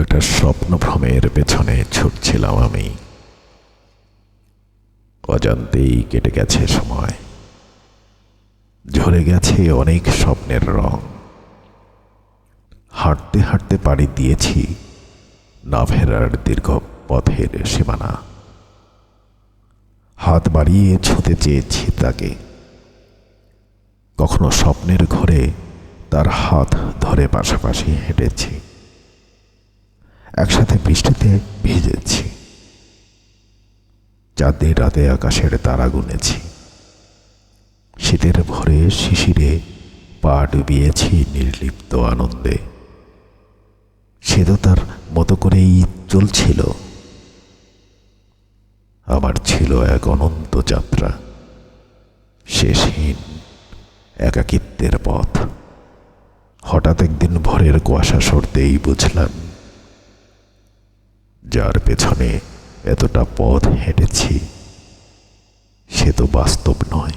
একটা স্বপ্নভ্রমের পেছনে ছুটছিলাম আমি। অজান্তেই কেটে গেছে সময়। ঝরে গেছে অনেক স্বপ্নের রং। হাঁটতে হাঁটতে পাড়ি দিয়েছি না ফেরার দীর্ঘ পথের সীমানা। হাত বাড়িয়ে ছুঁতে চেয়েছি তাকে। কখনো স্বপ্নের ঘরে তার হাত ধরে পাশাপাশি হেঁটেছি। একসাথে বৃষ্টিতে ভিজেছি চাঁদের রাতে আকাশের তারা গুনেছি। শীতের ভরে শিশিরে পা ডুবিয়েছি নির্লিপ্ত আনন্দে। সে তো তার মতো করেই চলছিল। আমার ছিল এক অনন্ত যাত্রা। শেষহীন, একাকিত্বের পথ। হঠাৎ একদিন ভোরের কুয়াশা সরতেই বুঝলাম যার পেছনে এতটা পথ হেঁটেছি, সে তো বাস্তব নয়।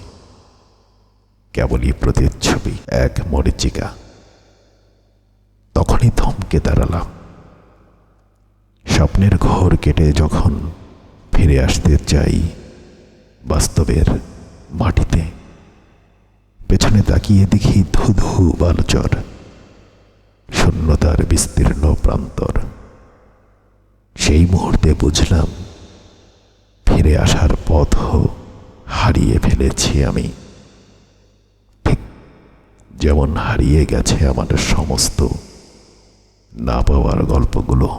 কেবলই প্রতিচ্ছবি, এক মরিচিকা। তখনই থমকে দাঁড়ালাম। স্বপ্নের ঘোর কেটে যখন ফিরে আসতে চাই বাস্তবের মাটিতে, পেছনে তাকিয়ে দেখি ধুধু বালচর, শূন্যতার বিস্তীর্ণ প্রান্তর। সেই মুহূর্তে বুঝলাম, ফিরে আসার পথও হারিয়ে ফেলেছি আমি। ঠিক যেমন হারিয়ে গেছে আমাদের সমস্ত না পাওয়ার গল্পগুলো।